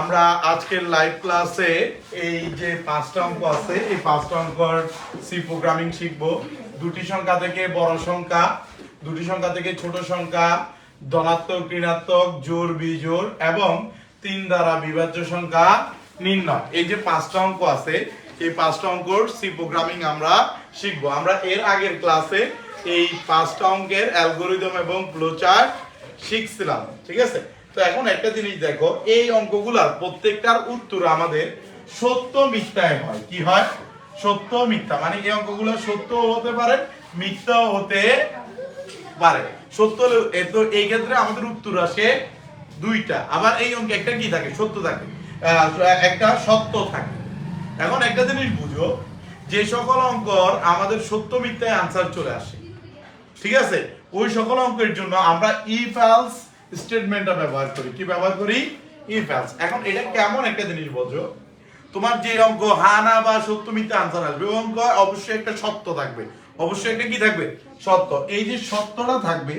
আমরা আজকের লাইভ ক্লাসে এই যে পাঁচটা অঙ্ক আছে, এই পাঁচটা অঙ্কর সি প্রোগ্রামিং শিখব। দুটি সংখ্যা থেকে বড় সংখ্যা, দুটি সংখ্যা থেকে ছোট সংখ্যা, ধনাত্মক, ঋণাত্মক, জোর, বিজোর, এবং তিন দ্বারা বিভাজ্য সংখ্যা নির্ণয়। এই যে পাঁচটা অঙ্ক আছে, এই পাঁচটা অঙ্কর সি প্রোগ্রামিং আমরা শিখব। আমরা এর আগের ক্লাসে এই পাঁচটা অঙ্কের অ্যালগোরিদম এবং ফ্লোচার্ট শিখছিলাম, ঠিক আছে? তো এখন একটা জিনিস দেখো, এই অঙ্কগুলার প্রত্যেকটার উত্তর আমাদের সত্য মিথ্যায় হয়। কি হয়? সত্য মিথ্যা। মানে এই অঙ্কগুলো সত্য হতে পারে মিথ্যা হতে পারে। সত্য তো এই ক্ষেত্রে আমাদের উত্তর আসে দুইটা। আবার এই অঙ্কে একটা কি থাকে? সত্য থাকে। একটা সত্য থাকে। এখন একটা জিনিস বুঝো, যে সকল অঙ্কর আমাদের সত্য মিথ্যায় আনসার চলে আসে। ঠিক আছে? ওই সকল অঙ্কের জন্য আমরা ইফ এলস স্টেটমেন্টটা ব্যবহার করি। কি ব্যবহার করি? ইফ এলস এখন এটা কেমন একটা জিনিস বোঝো তোমার যে অঙ্ক হানা বা, সত্য, মিথ্যা আনসার আসবে, ওই অঙ্ক অবশ্যই একটা সত্য থাকবে। অবশ্যই একটা কি থাকবে? সত্য। এই যে সত্যটা থাকবে,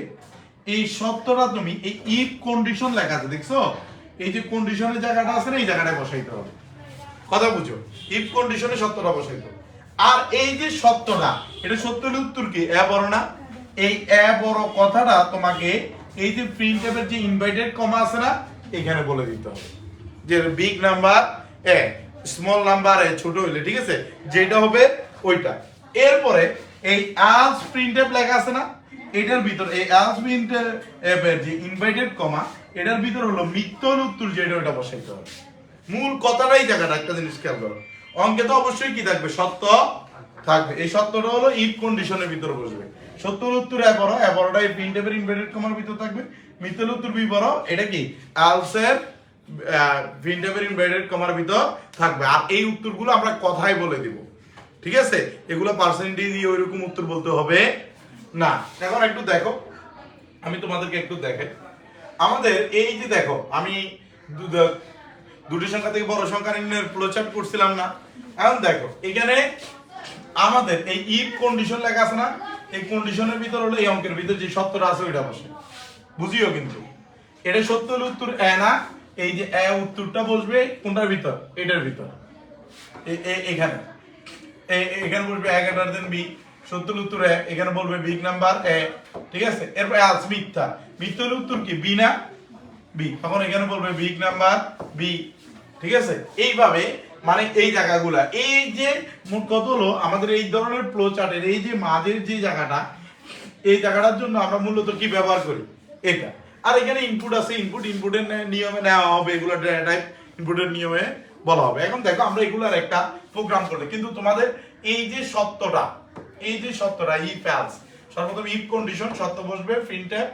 এই সত্যটা তুমি এই ইফ কন্ডিশন লেখা আছে, দেখছ? এই যে কন্ডিশনের জায়গাটা আছে না, এই জায়গাটায় বসাইতে হবে। কথা বুঝো ইফ কন্ডিশনে সত্যটা বসাইতে হবে। আর এই যে সত্যটা, এটা সত্য হলে উত্তর কি? এ বড় না? এই এ বড় কথাটা তোমাকে এই যে প্রিন্ট এর যে ইনভাইটেড কমা আছে না, এখানে বলে দিতে হবে। যে বিগ নাম্বার এ স্মল নাম্বার এ ছোট হইলে, ঠিক আছে? যেটা হবে ওইটা। এরপরে এই আজ প্রিন্ট লেখা আছে না, এটার ভিতর, এই আজ প্রিন্ট যে ইনভাইটেড কমা এটার ভিতর হলো মিথ্যল উত্তর যেটা ওটা বসাইতে হবে। মূল কথাটাই জায়গাটা একটা জিনিস খেয়াল করো। অঙ্কে তো অবশ্যই কি থাকবে? সত্য থাকবে। এই সত্যটা হলো ইফ কন্ডিশনের ভিতর বসবে। সত্যর উত্তর এ বড় এ বড়টা এই প্রিন্ট এর ইনভার্টেড কমার ভিতর থাকবে। মিথ্যার উত্তর বি বড় এটা কি? আলসের প্রিন্ট এর ইনভার্টেড কমার ভিতর থাকবে। আর এই উত্তরগুলো আমরা কথাই বলে দিব। ঠিক আছে? এগুলো পার্সেন্টেজ দিয়ে ওইরকম উত্তর বলতে হবে না। এখন একটু দেখো। আমি তোমাদেরকে একটু দেখাই। আমাদের এই যে দেখো, আমি দুটি সংখ্যা থেকে বড় সংখ্যা নির্ণয়ের ফ্লোচার্ট করছিলাম না। এখন দেখো, এখানে আমাদের এই ইফ কন্ডিশন লেখা আছে না? এই কন্ডিশনের ভিতর হলো এই অঙ্কের ভিতর যে সত্যটা আছে, ওইটা বসে। বুঝিও কিন্তু। এটা সত্য হলে উত্তর এ না, এই যে এ উত্তরটা বসবে কোনটার ভিতর? এটার ভিতর। এখানে। এখানে বলবে এক এটার দেন বি সত্তর উত্তর এ, এখানে বলবে বিগ নাম্বার এ। ঠিক আছে? এরপর আজ মিথ্যা। মিথ্যা উত্তর কি? বি না? বি তখন এখানে বলবে বিগ নাম্বার বি ঠিক আছে? এইভাবে মানে এই জায়গাগুলা। এই যে কত হলো, আমাদের এই ধরনের ফ্লো চার্টের এই যে মাঝের যে জায়গাটা, এই জায়গাটার জন্য আমরা মূলত কি ব্যবহার করি? এটা। আর এখানে ইনপুট আছে ইনপুট ইনপুটের নিয়মে নেওয়া হবে, এগুলো টাইপ ইনপুটের নিয়মে বলা হবে। এখন দেখো, আমরা এগুলার একটা প্রোগ্রাম করলে, কিন্তু তোমাদের এই যে সত্যটা, এই যে সত্যটা ইফ এলস সর্বপ্রথম ইফ কন্ডিশন সত্য বসবে প্রিন্টএফ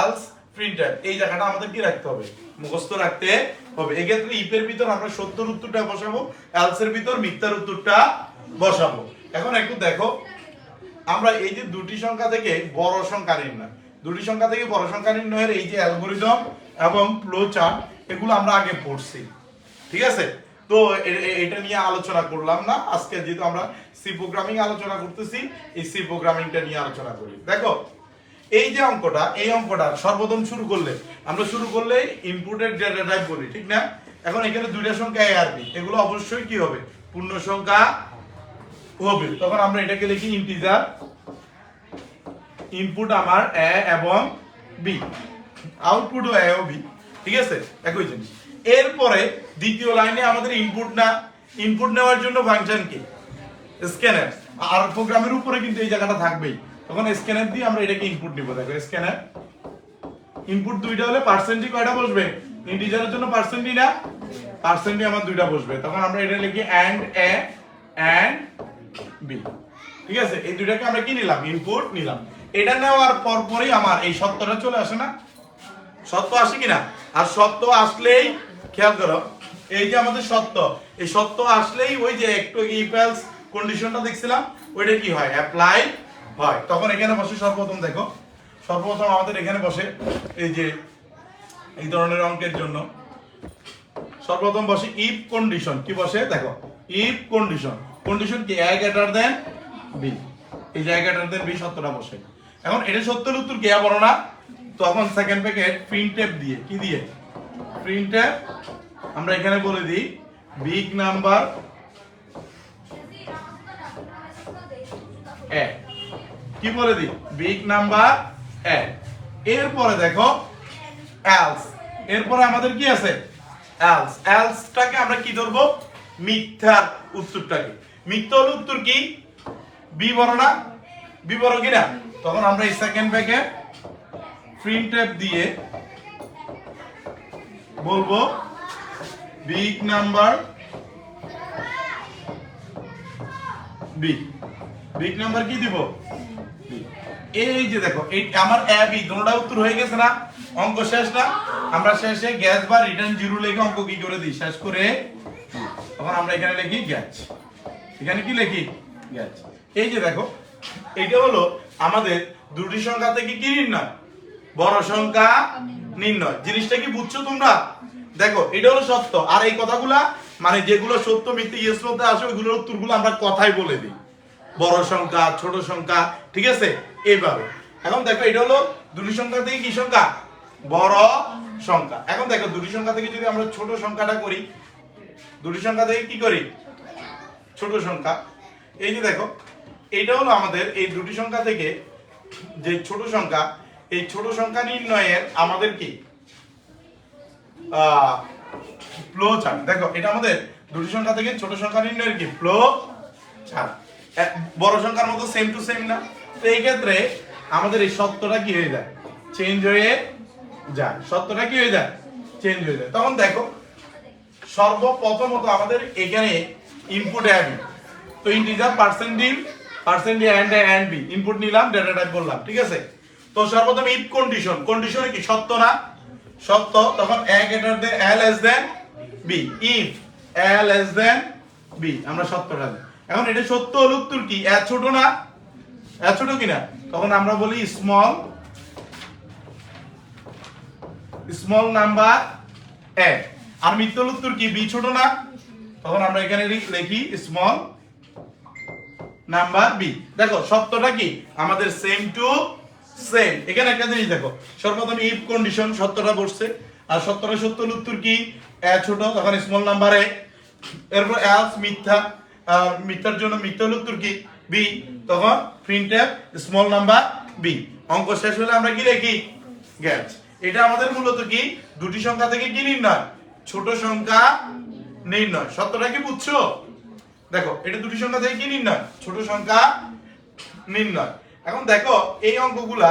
এলস প্রিন্টএফ এই জায়গাটা আমাদের কি রাখতে হবে, মুখস্থ রাখতে হবে। এক্ষেত্রে ইফের ভিতর আমরা সত্যর উত্তরটা বসাবো এলস এর ভিতর মিথ্যার উত্তরটা বসাবো। এখন একটু দেখো, আমরা এই যে দুটি সংখ্যা থেকে বড় সংখ্যা নির্ণয়, দুটি সংখ্যা থেকে বড় সংখ্যা নির্ণয়ের এই যে অ্যালগোরিদম এবং ফ্লো চার্ট এগুলো আমরা আগে পড়ছি। ঠিক আছে? তো এটা নিয়ে আলোচনা করলাম না। আজকে যেহেতু আমরা সি প্রোগ্রামিং আলোচনা করতেছি, এই সি প্রোগ্রামিংটা নিয়ে আলোচনা করি। দেখো এই যে অঙ্কটা, এই অঙ্কটা সর্বপ্রথম শুরু করলে, আমরা শুরু করলে ইনপুটের ডেটা টাইপ বলি ঠিক না? এখন এখানে দুইটা সংখ্যা এ আর বি এগুলো অবশ্যই কি হবে? পূর্ণ সংখ্যা হবে। তখন আমরা এটাকে লিখি ইন্টিজার ইনপুট আমার এ এবং বি আউটপুটও এ ও বি ঠিক আছে? একই জিনিস। এরপরে দ্বিতীয় লাইনে আমাদের ইনপুট না ইনপুট নেওয়ার জন্য ফাংশন কি? স্ক্যানার আর প্রোগ্রামের উপরে কিন্তু এই জায়গাটা থাকবেই। তখন স্ক্যানার দিয়ে আমরা এটাকে ইনপুট নিব। দেখো স্ক্যানার ইনপুট দুইটা হলে পার্সেন্টই কয়টা বসবে? ইন্টিজারের জন্য পার্সেন্টই না পার্সেন্টই আমার দুইটা বসবে। তখন আমরা এটা লিখি অ্যান্ড এ অ্যান্ড বি ঠিক আছে? এই দুইটাকে আমরা কি নিলাম? ইনপুট নিলাম। এটা নেওয়ার পর পরই আমার এই সত্যটা চলে আসে না? সত্য আসে কিনা? আর সত্য আসলেই, খেয়াল করো, এই যে আমাদের সত্য, এই সত্য আসলেই ওই যে একটু ইফেলস কন্ডিশনটা দেখছিলাম, ওইটা কি হয়? অ্যাপ্লাই হয় তখন এখানে বসে সর্বপ্রথম দেখো। সর্বপ্রথম আমাদের এখানে বসে এই যে এই ধরনের অঙ্কের জন্য। সর্বপ্রথম বসে ইফ কন্ডিশন কি বসে? দেখো ইফ কন্ডিশন কন্ডিশন কি? এ গ্রেটার দেন বি এই যে গ্রেটার দেন বি সত্যটা বসে। এখন এটা সত্যের উত্তর কি? বলো না। তখন সেকেন্ড প্যাকেট প্রিন্ট দিয়ে কি দিয়ে? প্রিন্ট আমরা এখানে বলে দিই বিগ নাম্বার এক। কি বলে দিই? বিগ নাম্বার এক। এরপরে দেখো এলস এরপরে আমাদের কি আছে? এলস এলসটাকে আমরা কি ধরবো? মিথ্যা উত্তরটাকে। মিথ্যা উত্তর কি? বি বড় না বি বড় কি না? তখন আমরা এই সেকেন্ড ব্যাকে প্রিন্ট দিয়ে বলব big number B big number কি দিব? এই যে দেখো, এই আমার এ বি দুটোটা উত্তর হয়ে গেছে না? অঙ্ক শেষ না? আমরা শেষে গ্যাস বা রিটার্ন জিরো লিখে অঙ্ক কি করে দিই? শেষ করে তখন আমরা এখানে লিখি গ্যাস। এখানে কি লিখি? গ্যাস। এই যে দেখো এটা হলো আমাদের দুটি সংখ্যা থেকে কি নির্ণয়? বড় সংখ্যা নির্ণয়। জিনিসটা কি বুঝছ তোমরা? দেখো, এটা হলো সত্য। আর এই কথাগুলা মানে যেগুলো সত্য মিথ্যে ইয়েস মধ্যে আসে, ওইগুলোর উত্তরগুলো আমরা কথাই বলে দিই। বড় সংখ্যা, ছোট সংখ্যা, ঠিক আছে? এইভাবে। এখন দেখো, এটা হলো দুটি সংখ্যা থেকে কি সংখ্যা? বড় সংখ্যা। এখন দেখো, দুটি সংখ্যা থেকে যদি আমরা ছোট সংখ্যাটা করি, দুটি সংখ্যা থেকে কি করি? ছোট সংখ্যা। এই যে দেখো, এটা হলো আমাদের এই দুটি সংখ্যা থেকে যে ছোট সংখ্যা, এই ছোট সংখ্যা নির্ণয়ের আমাদের কি? ফ্লো চার্ট দেখো, এটা আমাদের দুটি সংখ্যা থেকে ছোট সংখ্যা নির্ণয়ের কি? ফ্লো চার্ট বড় সংখ্যার মতো সেম টু সেম না। তো এই ক্ষেত্রে আমাদের এই সত্যটা কি হয়ে যায়? চেঞ্জ হয়ে যায়। সত্যটা কি হয়ে যায়? চেঞ্জ হয়ে যায়। তখন দেখো, সর্বপ্রথমত আমাদের এখানে ইনপুট অ্যাড তো ইন্টিজার পার্সেন্টিভ পার্সেন্টিভ অ্যান্ড অ্যান্ড বি ইনপুট নিলাম ডেটা টাইপ বললাম ঠিক আছে? তো সর্বপ্রথম ইফ কন্ডিশন কন্ডিশনে কি সত্য না? সত্য, তখন A greater than A S than B if A less than B আমরা সত্যটা দিই এখন এটা সত্য হলো উত্তর কি? এ ছোট না? এ ছোট কিনা? তখন আমরা বলি স্মল স্মল নাম্বার এ আর মিথ্যল উত্তর কি? বি ছোট না? তখন আমরা এখানে লিখি স্মল নাম্বার বি দেখো, সত্যটা কি? আমাদের সেম টু সেম এখানে একটা জিনিস দেখো, সর্বপ্রথম ইফ কন্ডিশন সত্যটা বসছে। আর সত্যটা সত্য উত্তর কি? এ ছোট, তখন স্মল নাম্বারে এরপর এলস মিথ্যা। মিথ্যার জন্য মিথ্যা হলে উত্তর কি বি, তখন প্রিন্ট স্মল নাম্বার বি অঙ্ক শেষ হলে আমরা কি লিখি? গ্যাস এটা আমাদের মূলত কি? দুটি সংখ্যা থেকে কি নির্ণয়? ছোট সংখ্যা নির্ণয়। সত্যটা কি বুঝছ? দেখো, এটা দুটি সংখ্যা থেকে কি নির্ণয়? ছোট সংখ্যা নির্ণয়। এখন দেখো, এই অঙ্কগুলা,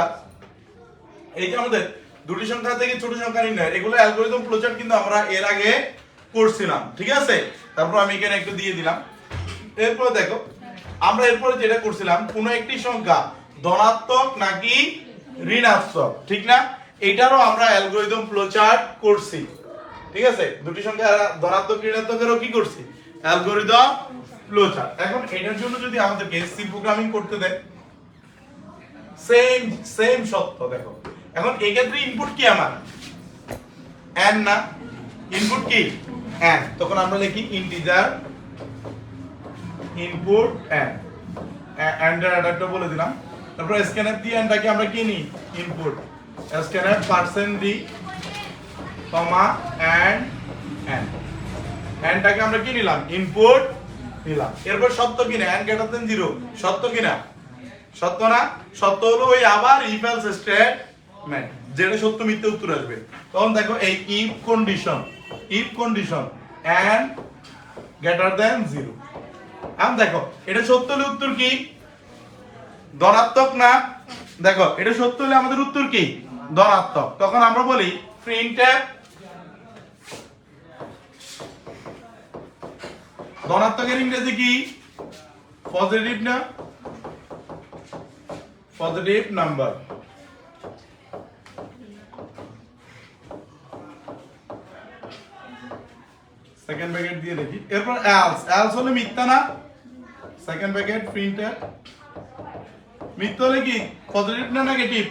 এই যে আমাদের দুটি সংখ্যা থেকে ছোট সংখ্যা নির্ণয়, এগুলো অ্যালগোরিদম ফ্লোচার্ট কিন্তু আমরা এর আগে করছিলাম। ঠিক আছে? তারপর আমি এখানে একটু দিয়ে দিলাম। এরপরে দেখো, আমরা এরপরে যেটা করছিলাম, কোন একটি সংখ্যা ধনাত্মক নাকি ঋণাত্মক, ঠিক না? এটারও আমরা অ্যালগোরিদম ফ্লোচার্ট করছি, ঠিক আছে? দুটি সংখ্যা ধনাত্মক, ঋণাত্মকেরও কি করছি? অ্যালগোরিদম ফ্লোচার্ট এখন এটার জন্য যদি আমাদেরকে সি প্রোগ্রামিং করতে দেয় সেম সেম সত্য, দেখো। এখন এই ক্ষেত্রে ইনপুট কি আমার? N না। ইনপুট কি? N তখন আমরা লিখি ইন্টিজার ইনপুট and. এর অ্যাডারটা বলে দিলাম। তারপর স্ক্যানার দিয়ে nটাকে আমরা কি নিই? Input scanner percent D comma and n nটাকে আমরা কি নিলাম? ইনপুট নিলাম। এরপর সত্য কিনা? n গ্রেটার দেন 0 সত্য কিনা? সত্য না? সত্য হলো ওই আবার ইফ এলস স্টেটমেন্ট যেটা সত্য মিথ্যে উত্তর আসবে। তখন দেখো এই if condition if condition and greater than zero এখন দেখো, এটা সত্য হলে উত্তর কি? ধনাত্মক না? দেখো, এটা সত্য হলে আমাদের উত্তর কি? ধনাত্মক। তখন আমরা বলি প্রিন্ট ধনাত্মকের ইংরেজি কি? পজিটিভ না? পজিটিভ নাম্বার সেকেন্ড ব্র্যাকেট দিয়ে দেখি। এরপর এলস এলস হলে মিথ্যা না? সেকেন্ড ব্র্যাকেট প্রিন্টার মিথ্যা হলে কি? পজিটিভ না নেগেটিভ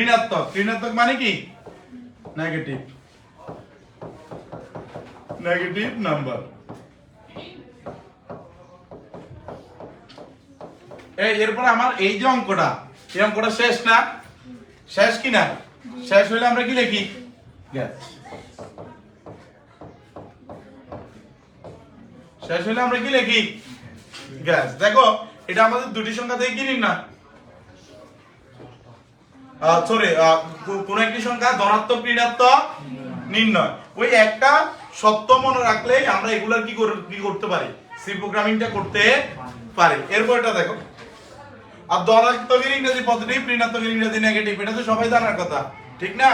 ঋণাত্মক। ঋণাত্মক মানে কি? নেগেটিভ নেগেটিভ নাম্বার এই, এরপর আমার এই যে অঙ্কটা, এই অঙ্কটা শেষ না? শেষ কি না শেষ হলে আমরা কি লিখি? শেষ হলে আমরা কি লিখি? গ্যাস। দেখো, এটা আমাদের দুটি সংখ্যা থেকে কি নির্ণয়? সরি কোন একটি সংখ্যা ধনাত্মক ঋণাত্মক নির্ণয়। ওই একটা সত্য মনে রাখলেই আমরা এগুলার কি করতে পারি? সি প্রোগ্রামিংটা করতে পারি। এরপর এটা দেখো। আর ধনাত্মকের ইংরেজি পজিটিভ ঋণাত্মকের ইংরেজি নেগেটিভ এটা তো সবাই জানার কথা, ঠিক না?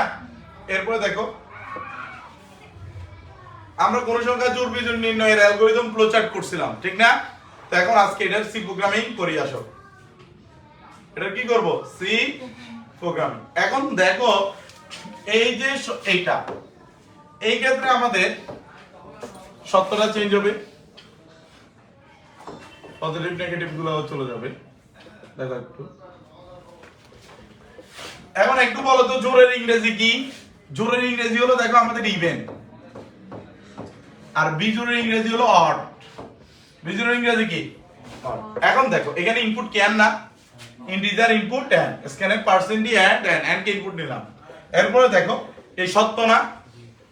এরপরে দেখো। আমরা কোন সংখ্যা জোর বিজোড় নির্ণয়ের অ্যালগরিদম ফ্লোচার্ট করছিলাম, ঠিক না? তো এখন আজকে এটার সি প্রোগ্রামিং করি, আসো। এটা কি করব? সি প্রোগ্রামিং এখন দেখো, এই যে এইটা, এই ক্ষেত্রে আমাদের সত্যটা চেঞ্জ হবে। পজিটিভ নেগেটিভগুলো চলে যাবে। দেখো একটু। এখন একটু বলো তো, জোরের ইংরেজি কি? জোরের ইংরেজি হলো, দেখো আমাদের ইভেন আর বিজোরের ইংরেজি হলো অড বিজোরের ইংরেজি কি? এখন দেখো এখানে ইনপুট ক্যান না? ইন্টিজার ইনপুট ট্যান স্ক্যানে পার্সেন্ট অ্যান্ড ট্যান অ্যান্ড কে ইনপুট নিলাম? এরপরে দেখো এই সত্য না?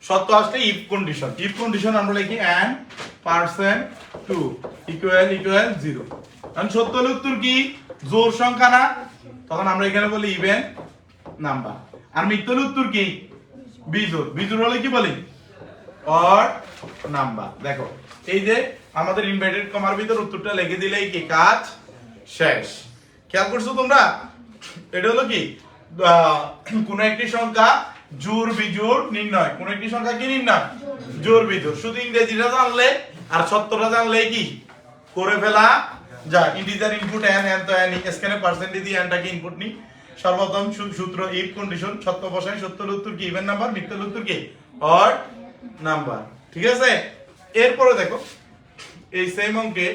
সত্য আসলে ইফ কন্ডিশন ইফ কন্ডিশন আমরা লিখি and percent two equal equal zero কারণ সত্য হলে উত্তর কি? জোর সংখ্যা না? তখন আমরা এখানে বলি ইভেন নাম্বার আর মিথ্যা হলে উত্তর কি? বিজোর বিজোর হলে কি বলি? অর নাম্বার দেখো এই যে আমাদের ইনভার্টেড কমার ভিতর উত্তরটা লিখে দিলেই কি কাজ শেষ। খেয়াল করছ তোমরা? এটা হলো কি? কোন একটি সংখ্যা জোর বিজোড় নির্ণয়। কোন একটি সংখ্যা কি নির্ণয়? জোর বিজোড় শুধু ইংরেজিটা জানলে আর সত্যটা জানলে কি? করে ফেলা যা ইন্টিজার ইনপুট এন এন তো এন স্ক্যানে পার্সেন্টেজ দিয়ে এনটাকে ইনপুট নি? সর্বপ্রথম সূত্র ইফ কন্ডিশন সত্য বসাই সত্যর উত্তর কি? ইভেন নাম্বার মিথ্যার উত্তর কি? অড নাম্বার ঠিক আছে? এরপরে দেখো। এই সেম অঙ্কে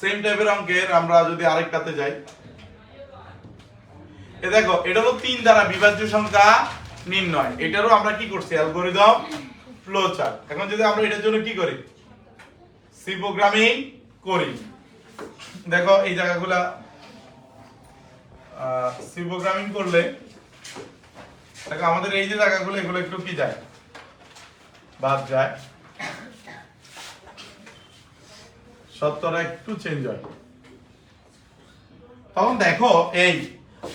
সেম টাইপের অঙ্কের আমরা যদি আরেকটাতে যাই। এ দেখো এটা হলো তিন দ্বারা বিভাজ্য সংখ্যা নির্ণয়। এটারও আমরা কি করছি? অ্যালগোরিদম ফ্লো চার্ট এখন যদি আমরা এটার জন্য কি করি? সি প্রোগ্রামিং করি। দেখো, এই জায়গাগুলা সি প্রোগ্রামিং করলে, দেখো, আমাদের এই যে জায়গাগুলো, এগুলো একটু কি যায়? বাদ যায়। সত্যটা একটু চেঞ্জ হয়। তখন দেখো, এই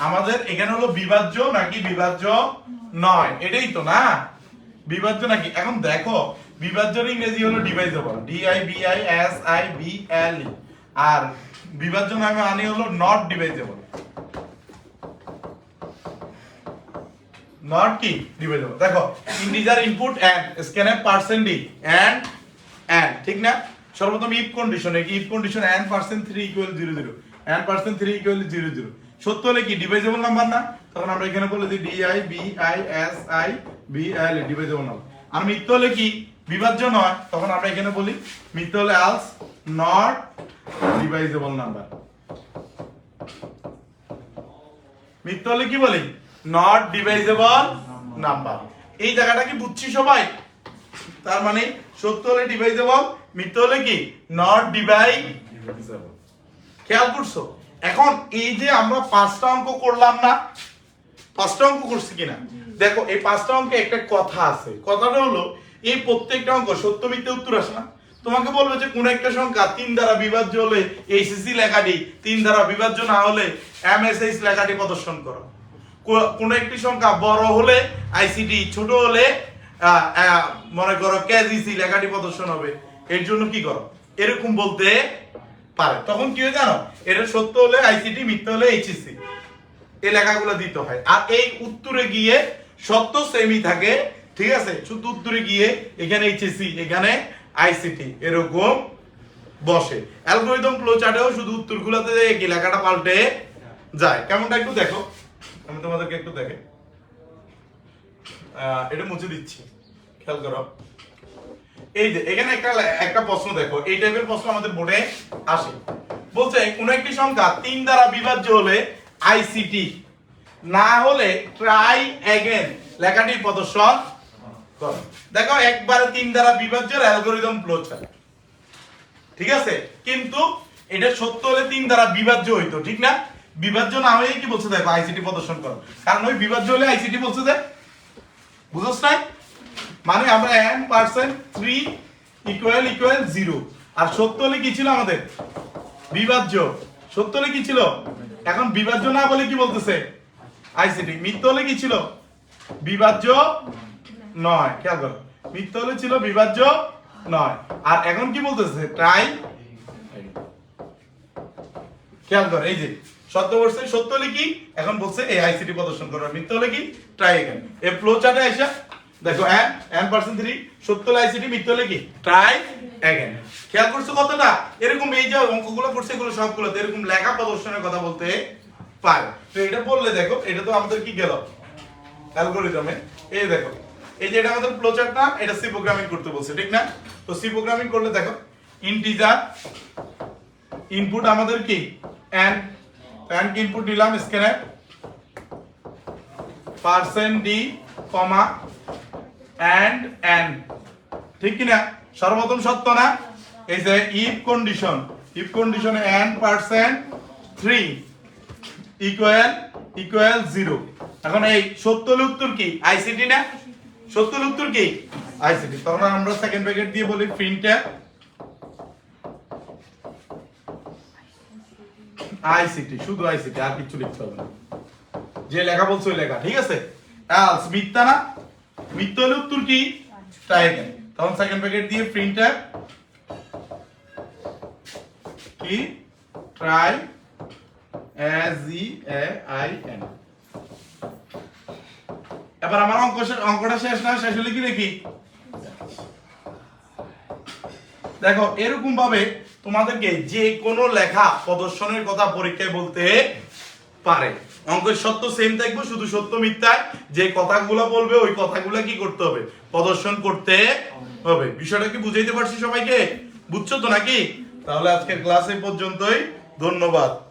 আমাদের এখানে হলো বিভাজ্য নাকি বিভাজ্য নয়? এটাই তো না? বিভাজ্য নাকি? এখন দেখো, বিভাজ্যের ইংরেজি হলো divisible D I B I S I B L E আর বিভাজ্য নামে আনি হলো নট ডিভাইজেবল নট কি? ডিভাইজেবল দেখো ইন্টিজার ইনপুট এন্ড স্ক্যানে পার্সেন্ট ডি এন্ড এন্ড ঠিক না? সর্বপ্রথম if condition if condition N percent three equal zero zero N percent three equal zero zero সত্য হলে কি ডিভাইজেবল নাম্বার না? তখন আমরা এখানে বলে দিই D I B I S I B L divisible number আর মিথ্য হলে কি? বিভাজ্য নয়। তখন আমরা এখানে বলি মিথ্য হলে আলস নট ডিভাইজেবল নাম্বার মিথ্যা হলে কি বলি? নট ডিভাইজেবল নাম্বার এই জায়গাটা কি বুঝছি সবাই? তার মানে সত্য হলে ডিভাইজেবল মিথ্যা হলে কি? নট ডিভাইজেবল খেয়াল করছ? এখন এই যে আমরা পাঁচটা অঙ্ক করলাম না, পাঁচটা অঙ্ক করছি কিনা? দেখো, এই পাঁচটা অঙ্কে একটা কথা আছে। কথাটা হলো, এই প্রত্যেকটা অঙ্ক সত্য, মিথ্যে, উত্তর আসে না। তোমাকে বলবে যে কোন একটা সংখ্যা তিন দ্বারা বিভাজ্য হলে এইচএসসি লেখাটি, তিন দ্বারা বিভাজ্য না হলে এমএসএইচ লেখাটি প্রদর্শন করো। কোন একটি সংখ্যা বড় হলে আইসিটি ছোট হলে মনে করো কেজিসি লেখাটি প্রদর্শন হবে। এর জন্য কি করো? এরকম বলতে পারে। তখন কি হয় জানো? এটা সত্য হলে আইসিটি মিথ্যা হলে এইচএসসি এই লেখাগুলো দিতে হয়। আর এই উত্তরে গিয়ে সত্য সেমই থাকে। ঠিক আছে? শুধু উত্তরে গিয়ে এখানে এইচএসসি এখানে আইসিটি এরকম বসে। অ্যালগরিদম ফ্লো চার্টেও শুধু উত্তরগুলোতে এই লেখাটা পাল্টে যায়। কেমনটা একটু দেখো? আমি তোমাদেরকে একটু দেখে। এটা মুছে দিচ্ছি। খেয়াল করো। এই যে, এখানে একটা একটা প্রশ্ন দেখো। এই টাইপের প্রশ্ন আমাদের বোর্ডে আসে। বলছে, কোন একটি সংখ্যা তিন দ্বারা বিভাজ্য হলে আইসিটি না হলে ট্রাই অ্যাগেন লেখাটি প্রদর্শন দেখো, একবারে তিন দ্বারা বিভাজ্যের অ্যালগরিদম ফ্লোচার্ট ঠিক আছে? কিন্তু এটা সত্য হলে তিন দ্বারা বিভাজ্য হইতো, ঠিক না? বিভাজ্য না হয়ে কি বলছে দেখো আইসিটি প্রদর্শন করো। কারণ ওই বিভাজ্য হলে আইসিটি বলছে যে বুঝছ নাই? মানে আমরা N percent three equal equal zero আর সত্য হলে কি ছিল আমাদের? বিভাজ্য। সত্য হলে কি ছিল? এখন বিভাজ্য না বলে কি বলতেছে? আইসিটি মিথ্যা হলে কি ছিল? বিভাজ্য নয়। খেয়াল করো। মিথ্যা হলে ছিল বিভাজ্য নয়। আর এখন কি বলতেছে? ট্রাই খেয়াল কর, এই যে সত্য বলছে, সত্য হলে কি? এখন বলছে এই আইসিটি প্রদর্শন করো মিথ্যা হলে কি? ট্রাই এগেন এই ফ্লো চার্টে আইসা দেখো এন এন পার্সেন্ট থ্রি সত্য লাইসিটি মিথ্যা হলে কি? ট্রাই এগেন খেয়াল করছ কতটা? এরকম এই যে অঙ্কগুলো করছে এগুলো সবগুলো এরকম লেখা প্রদর্শনের কথা বলতে পারে। তো এটা বললে দেখো এটা তো আমাদের কি গেল? অ্যালগরিদমে। এই দেখো এই যে এটা আমাদের ফ্লো চার্ট না এটা সি প্রোগ্রামিং করতে বলছে ঠিক না? তো সি প্রোগ্রামিং করলে দেখো ইন্টিজার ইনপুট আমাদের কি? এন এন কি ইনপুট দিলাম স্ক্যানে percent D comma and N ঠিক কি না সর্বপ্রথম সত্য না? এই যে ইফ কন্ডিশন ইফ কন্ডিশনে N percent three equal equal zero এখন এই সত্য উত্তর কি? আইসিটি না? সত্য উত্তর কি? আইসিটি তখন আমরা সেকেন্ড ব্র্যাকেট দিয়ে বলি প্রিন্টার আইসিটি শুধু আইসিটি আর কিছু লিখতে হবে না। যে লেখা বলছো ওই লেখা, ঠিক আছে? মিথ্যা না? মিথ্যা হলে উত্তর কি? ট্রাই তখন সেকেন্ড ব্র্যাকেট দিয়ে প্রিন্টার কি? ট্রাই আই এন এবার আমার অঙ্ক অঙ্কটা শেষ না, শেষ হলে কি দেখি? দেখো, এরকম ভাবে তোমাদেরকে যে কোনো লেখা প্রদর্শনের কথা পরীক্ষায় বলতে পারে। অঙ্কের সত্য সেম থাকবে, শুধু সত্য মিথ্যা যে কথাগুলো বলবে, ওই কথাগুলো কি করতে হবে? প্রদর্শন করতে হবে। বিষয়টা কি বুঝাইতে পারছি সবাইকে? বুঝছ তো নাকি? তাহলে আজকের ক্লাসে পর্যন্তই। ধন্যবাদ।